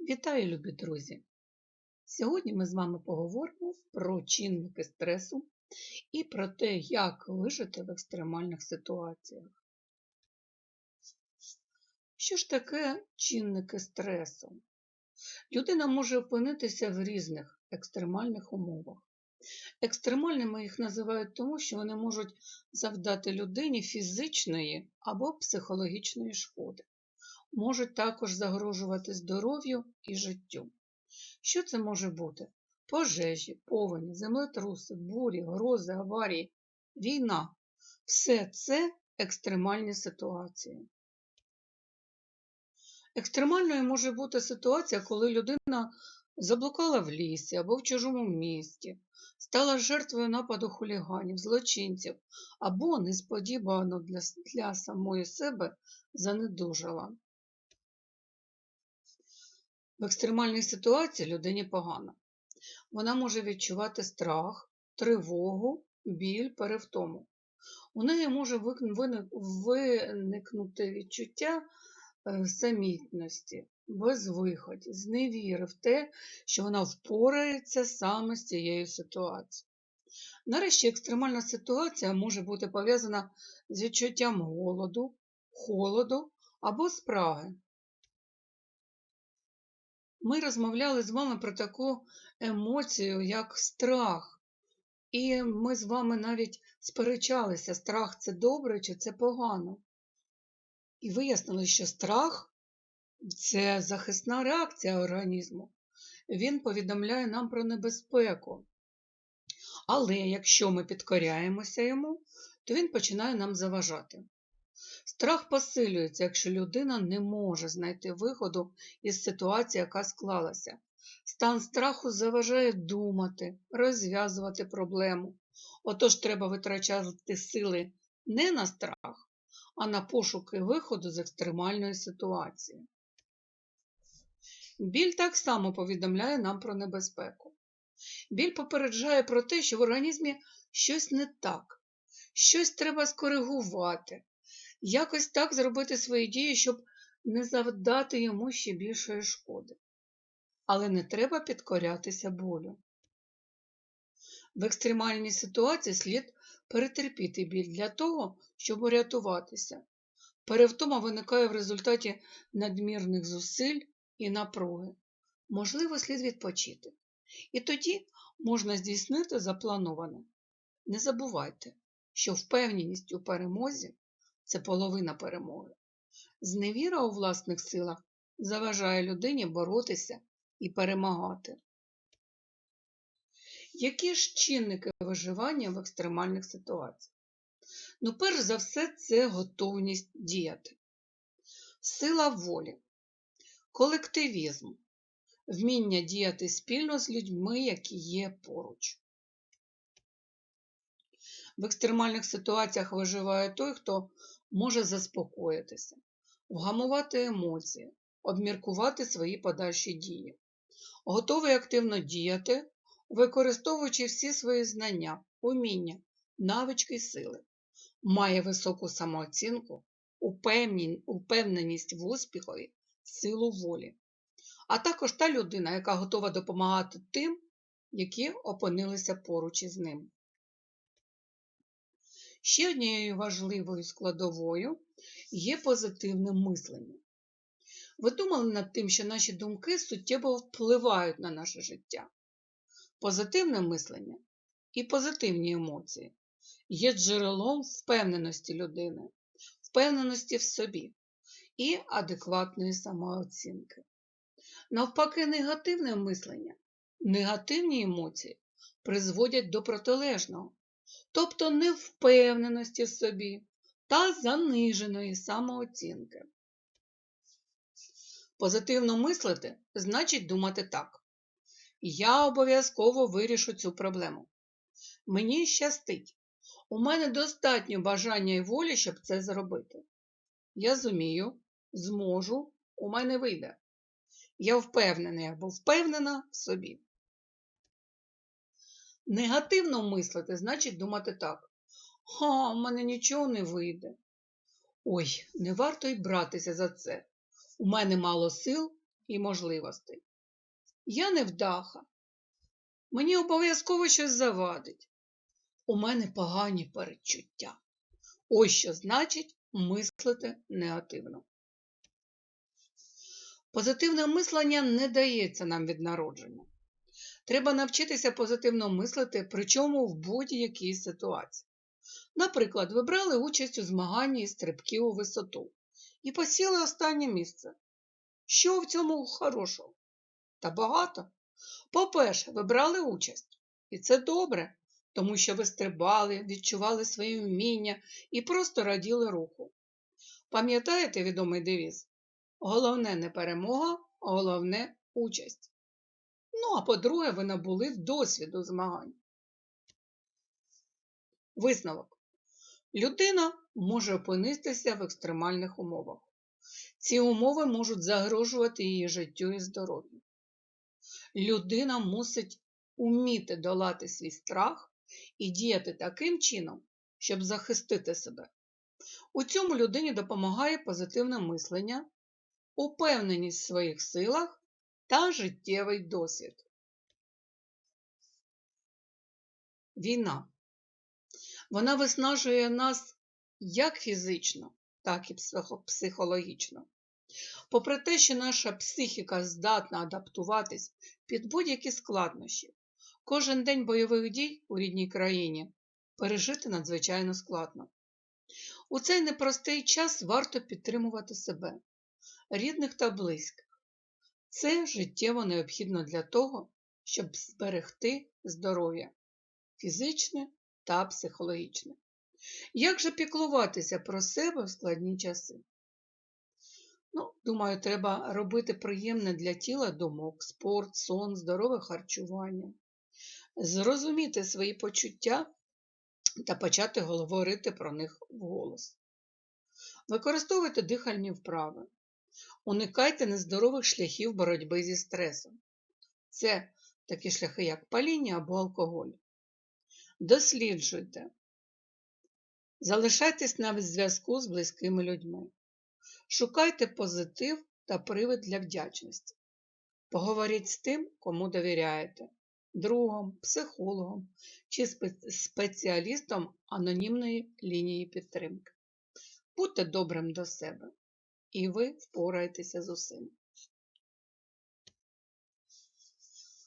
Вітаю, любі друзі! Сьогодні ми з вами поговоримо про чинники стресу і про те, як вижити в екстремальних ситуаціях. Що ж таке чинники стресу? Людина може опинитися в різних екстремальних умовах. Екстремальними їх називають тому, що вони можуть завдати людині фізичної або психологічної шкоди можуть також загрожувати здоров'ю і життю. Що це може бути? Пожежі, повені, землетруси, бурі, грози, аварії, війна. Все це екстремальні ситуації. Екстремальною може бути ситуація, коли людина заблукала в лісі або в чужому місті, стала жертвою нападу хуліганів, злочинців, або несподівано для, для самої себе занедужала. В екстремальній ситуації людині погано. Вона може відчувати страх, тривогу, біль, перевтому. У неї може виникнути відчуття е, самітності, безвиході, зневіри в те, що вона впорається саме з цією ситуацією. Нарешті екстремальна ситуація може бути пов'язана з відчуттям голоду, холоду або спраги. Ми розмовляли з вами про таку емоцію, як страх. І ми з вами навіть сперечалися, страх це добре чи це погано. І вияснили, що страх це захисна реакція організму. Він повідомляє нам про небезпеку. Але якщо ми підкоряємося йому, то він починає нам заважати. Страх посилюється, якщо людина не може знайти виходу із ситуації, яка склалася. Стан страху заважає думати, розв'язувати проблему. Отож треба витрачати сили не на страх, а на пошуки виходу з екстремальної ситуації. Біль так само повідомляє нам про небезпеку. Біль попереджає про те, що в організмі щось не так, щось треба скоригувати, якось так зробити свої дії, щоб не завдати йому ще більшої шкоди. Але не треба підкорятися болю. В екстремальній ситуації слід перетерпіти біль для того, щоб урятуватися. Перевтома виникає в результаті надмірних зусиль і напруги. Можливо, слід відпочити. І тоді можна здійснити заплановане. Не забувайте, що впевненість у перемозі це половина перемоги. Зневіра у власних силах заважає людині боротися і перемагати. Які ж чинники виживання в екстремальних ситуаціях? Ну, перш за все, це готовність діяти, сила волі, колективізм, вміння діяти спільно з людьми, які є поруч. В екстремальних ситуаціях виживає той, хто може заспокоїтися, вгамувати емоції, обміркувати свої подальші дії, готовий активно діяти, використовуючи всі свої знання, уміння, навички й сили, має високу самооцінку, упевненість в успіхові, силу волі, а також та людина, яка готова допомагати тим, які опинилися поруч із ним. Ще однією важливою складовою є позитивне мислення. Ви думали над тим, що наші думки суттєво впливають на наше життя. Позитивне мислення і позитивні емоції є джерелом впевненості людини, впевненості в собі і адекватної самооцінки. Навпаки, негативне мислення, негативні емоції призводять до протилежного тобто невпевненості в собі та заниженої самооцінки. Позитивно мислити значить думати так. Я обов'язково вирішу цю проблему. Мені щастить. У мене достатньо бажання і волі, щоб це зробити. Я зумію, зможу, у мене вийде. Я впевнений або впевнена в собі. Негативно мислити значить думати так. Ха, в мене нічого не вийде. Ой, не варто й братися за це. У мене мало сил і можливостей. Я невдаха. Мені обов'язково щось завадить. У мене погані передчуття. Ось що значить мислити негативно. Позитивне мислення не дається нам від народження. Треба навчитися позитивно мислити, причому в будь-якій ситуації. Наприклад, ви брали участь у змаганні стрибків у висоту і посіли останнє місце. Що в цьому хорошого? Та багато. По-перше, ви брали участь, і це добре, тому що ви стрибали, відчували свої вміння і просто раділи руху. Пам'ятаєте відомий девіз? Головне не перемога, головне участь. Ну, а по-друге, ви набули досвіду змагань. Висновок. Людина може опинитися в екстремальних умовах. Ці умови можуть загрожувати її життю і здоров'ю. Людина мусить уміти долати свій страх і діяти таким чином, щоб захистити себе. У цьому людині допомагає позитивне мислення, упевненість в своїх силах та життєвий досвід. Війна. Вона виснажує нас як фізично, так і психологічно. Попри те, що наша психіка здатна адаптуватись під будь-які складнощі, кожен день бойових дій у рідній країні пережити надзвичайно складно. У цей непростий час варто підтримувати себе, рідних та близьких. Це життєво необхідно для того, щоб зберегти здоров'я фізичне та психологічне. Як же піклуватися про себе в складні часи? Ну, Думаю, треба робити приємне для тіла думок, спорт, сон, здорове харчування, зрозуміти свої почуття та почати говорити про них вголос. Використовуйте дихальні вправи, уникайте нездорових шляхів боротьби зі стресом. Це такі шляхи, як паління або алкоголь. Досліджуйте. Залишайтесь на зв'язку з близькими людьми. Шукайте позитив та привид для вдячності. Поговоріть з тим, кому довіряєте, другом, психологом чи спеціалістом анонімної лінії підтримки. Будьте добрим до себе, і ви впораєтеся з усім.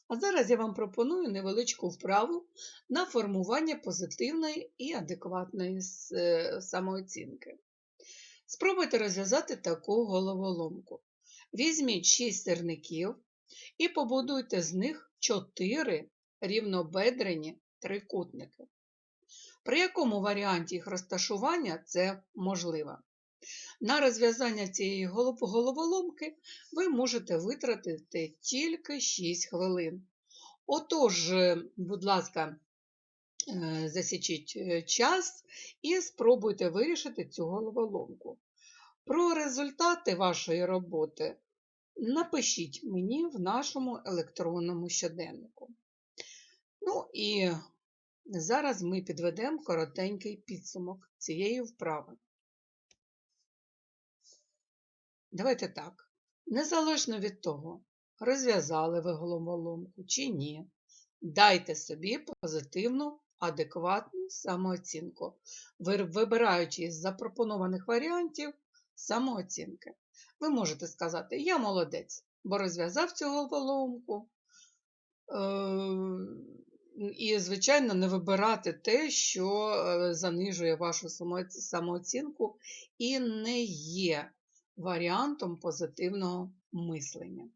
А зараз я вам пропоную невеличку вправу на формування позитивної і адекватної е, самооцінки. Спробуйте розв'язати таку головоломку. Візьміть 6 сирників і побудуйте з них 4 рівнобедрені трикутники. При якому варіанті їх розташування це можливо? На розв'язання цієї головоломки ви можете витратити тільки 6 хвилин. Отож, будь ласка, е, засічіть е, час і спробуйте вирішити цю головоломку. Про результати вашої роботи напишіть мені в нашому електронному щоденнику. Ну і зараз ми підведемо коротенький підсумок цієї вправи. Давайте так. Незалежно від того, розв'язали ви головоломку чи ні, дайте собі позитивну, адекватну самооцінку, вибираючи із запропонованих варіантів самооцінки. Ви можете сказати, я молодець, бо розв'язав цю головоломку. Е, і, звичайно, не вибирати те, що е, занижує вашу самооцінку і не є варіантом позитивного мислення.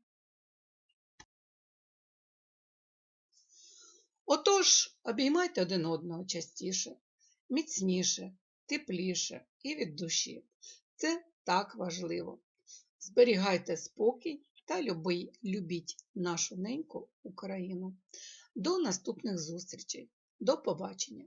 Отож, обіймайте один одного частіше, міцніше, тепліше і від душі. Це так важливо. Зберігайте спокій та любіть нашу неньку Україну. До наступних зустрічей. До побачення!